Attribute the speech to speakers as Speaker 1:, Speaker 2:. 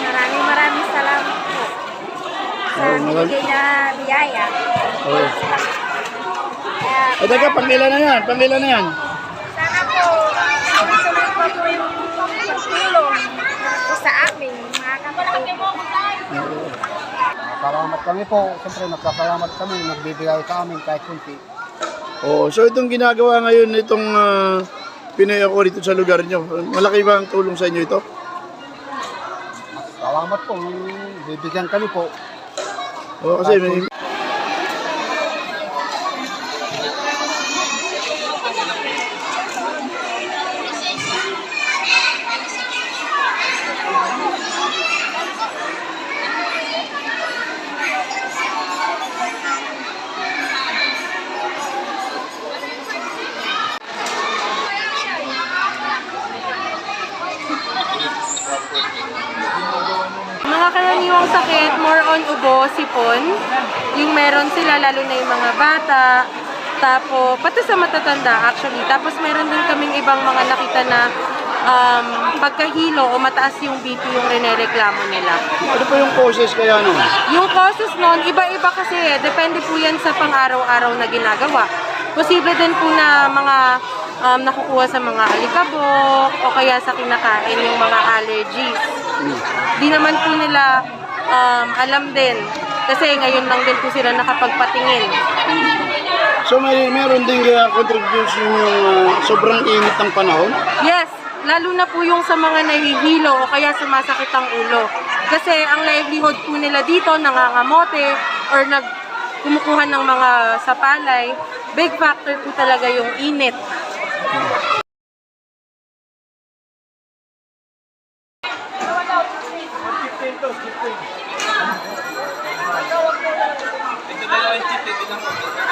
Speaker 1: Maraming maraming salamat po sa
Speaker 2: Oh,
Speaker 1: binigay na biyaya.
Speaker 2: Oo.
Speaker 1: Kaya,
Speaker 2: Ay, teka, pangila na yan, pangila na yan.
Speaker 1: sana po, tuloy-tuloy pa po yung pagtulong po sa amin, mga kapatid.
Speaker 3: Salamat kami po. Siyempre, nagkasalamat kami. Nagbibigay sa amin kahit kunti.
Speaker 2: Oo, so itong ginagawa ngayon, itong uh, Pinoy ako dito sa lugar nyo, malaki ba ang tulong sa inyo ito?
Speaker 3: Salamat po. Bibigyan kami po.
Speaker 2: Oo, kasi may,
Speaker 4: Mga karaniwang sakit, more on ubo, sipon. Yung meron sila, lalo na yung mga bata. Tapos, pati sa matatanda actually. Tapos meron din kaming ibang mga nakita na um, pagkahilo o mataas yung BP yung rinereklamo nila.
Speaker 2: ano po yung causes kaya nun?
Speaker 4: Yung causes nun, iba-iba kasi eh. Depende po yan sa pang-araw-araw na ginagawa. Posible din po na mga um, nakukuha sa mga alikabok o kaya sa kinakain yung mga allergies. Di naman po nila um, alam din. Kasi ngayon lang din po sila nakapagpatingin.
Speaker 2: So may meron din kaya contribution yung ah, sobrang init ng panahon?
Speaker 4: Yes, lalo na po yung sa mga nahihilo o kaya sumasakit ang ulo. Kasi ang livelihood po nila dito, nangangamote or nag kumukuha ng mga sapalay, big factor po talaga yung init. Ito dalawang chip, ito lang po.